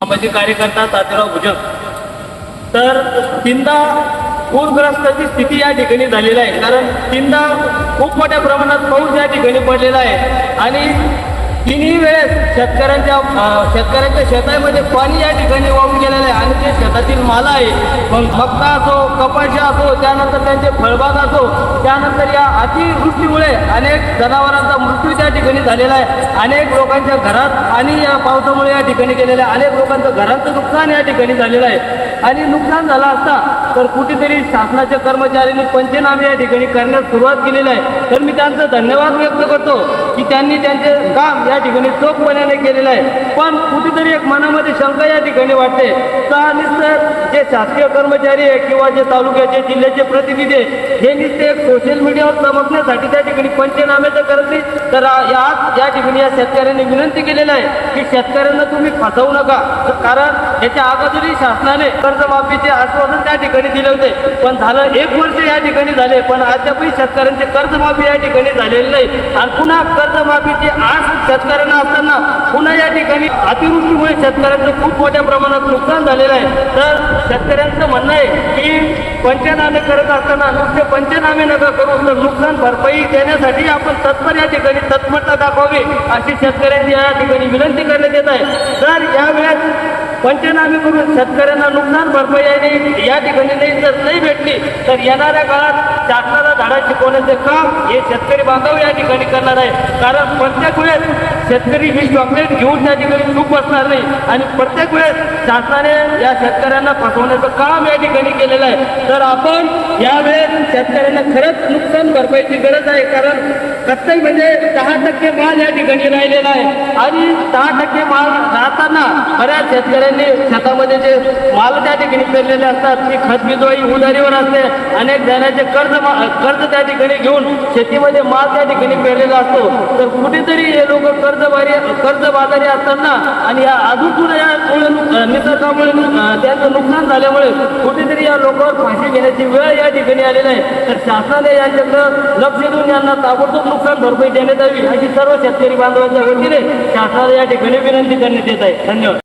सामाजिक कार्यकर्ता तात्याराव भुजक तर तीनदा पूरग्रस्ताची स्थिती या ठिकाणी झालेली आहे. कारण तीनदा खूप मोठ्या प्रमाणात पाऊस या ठिकाणी पडलेला आहे. आणि तिन्ही वेळेस शेतकऱ्यांच्या शेतकऱ्यांच्या शेतामध्ये पाणी या ठिकाणी वाहून गेलेलं आहे आणि ते शेतातील माल आहे. मग मक्का असो कपाशी असो त्यानंतर त्यांचे फळबाग असो त्यानंतर या अतिवृष्टीमुळे अनेक जनावरांचा मृत्यू त्या ठिकाणी झालेला आहे. अनेक लोकांच्या घरात आणि या पावसामुळे या ठिकाणी गेलेल्या आहे. अनेक लोकांचं घरांचं नुकसान या ठिकाणी झालेलं आहे. आणि नुकसान झालं असता तर कुठेतरी शासनाच्या कर्मचाऱ्यांनी पंचनामे या ठिकाणी करण्यास सुरुवात केलेली आहे. तर मी त्यांचं धन्यवाद व्यक्त करतो की त्यांनी त्यांचे काम या ठिकाणी चोखपणाने केलेलं आहे. पण कुठेतरी एक मनामध्ये शंका या ठिकाणी वाटते. तर नुसतं जे शासकीय कर्मचारी आहे किंवा जे तालुक्याचे जिल्ह्याचे प्रतिनिधी आहे हे नुसते एक सोशल मीडियावर चमकण्यासाठी त्या ठिकाणी पंचनामे तर करत नाही तर या आज या ठिकाणी या शेतकऱ्यांनी विनंती केलेली आहे की शेतकऱ्यांना तुम्ही फसवू नका. कारण याच्या अगोदरही शासनाने कर्जमाफीचे आश्वासन त्या ठिकाणी दिले होते. पण झालं एक वर्ष या ठिकाणी झाले पण अद्यापही शेतकऱ्यांचे कर्जमाफी या ठिकाणी झालेली नाही. आणि पुन्हा कर्जमाफीची आस शेतकऱ्यांना पुन्हा या ठिकाणी अतिवृष्टीमुळे शेतकऱ्यांचं खूप मोठ्या प्रमाणात नुकसान झालेलं आहे. तर शेतकऱ्यांचं म्हणणं आहे की पंचनामे करत असताना नुसते पंचनामे नका करू तर नुकसान भरपाई देण्यासाठी आपण तत्पर या ठिकाणी तत्परता दाखवावी अशी शेतकऱ्यांची या ठिकाणी विनंती करण्यात येत आहे. तर यावेळेस पंचनामे करून शेतकऱ्यांना नुकसान भरपाई आणि या ठिकाणी नाही जर नाही भेटली तर येणाऱ्या काळात शासनाला झाडा शिकवण्याचे काम हे शेतकरी बांधव या ठिकाणी करणार आहे. कारण प्रत्येक वेळेस शेतकरी ही चॉकलेट घेऊन त्या ठिकाणी चूक बसणार नाही. आणि प्रत्येक वेळेस शासनाने या शेतकऱ्यांना फसवण्याचं काम या ठिकाणी केलेलं आहे. तर आपण यावेळेस शेतकऱ्यांना खरंच नुकसान भरपाईची गरज आहे. कारण कत्तई म्हणजे दहा टक्के माल या ठिकाणी राहिलेला आहे. आणि दहा टक्के माल राहताना बऱ्याच शेतकऱ्यांनी शेतामध्ये जे माल त्या ठिकाणी पेरलेले असतात ती खत बिजवाई उधारीवर असते. अनेक जणांचे कर्ज मा- कर्ज त्या ठिकाणी घेऊन शेतीमध्ये माल त्या ठिकाणी पेरलेला असतो. तर कुठेतरी हे लोक कर्जबारी कर्जबाजारी असताना आणि या अजून या यामुळे निसर्गामुळे त्यांचं नुकसान झाल्यामुळे कुठेतरी या लोकांवर फाशी घेण्याची वेळ या ठिकाणी आलेली आहे. तर शासनाने यांच्याकडं लक्ष देऊन यांना ताबडतोब नुकसान भरपाई देण्यात यावी अशी सर्व शेतकरी बांधवांच्या वतीने शासनाला या ठिकाणी विनंती करण्यात येत आहे. धन्यवाद.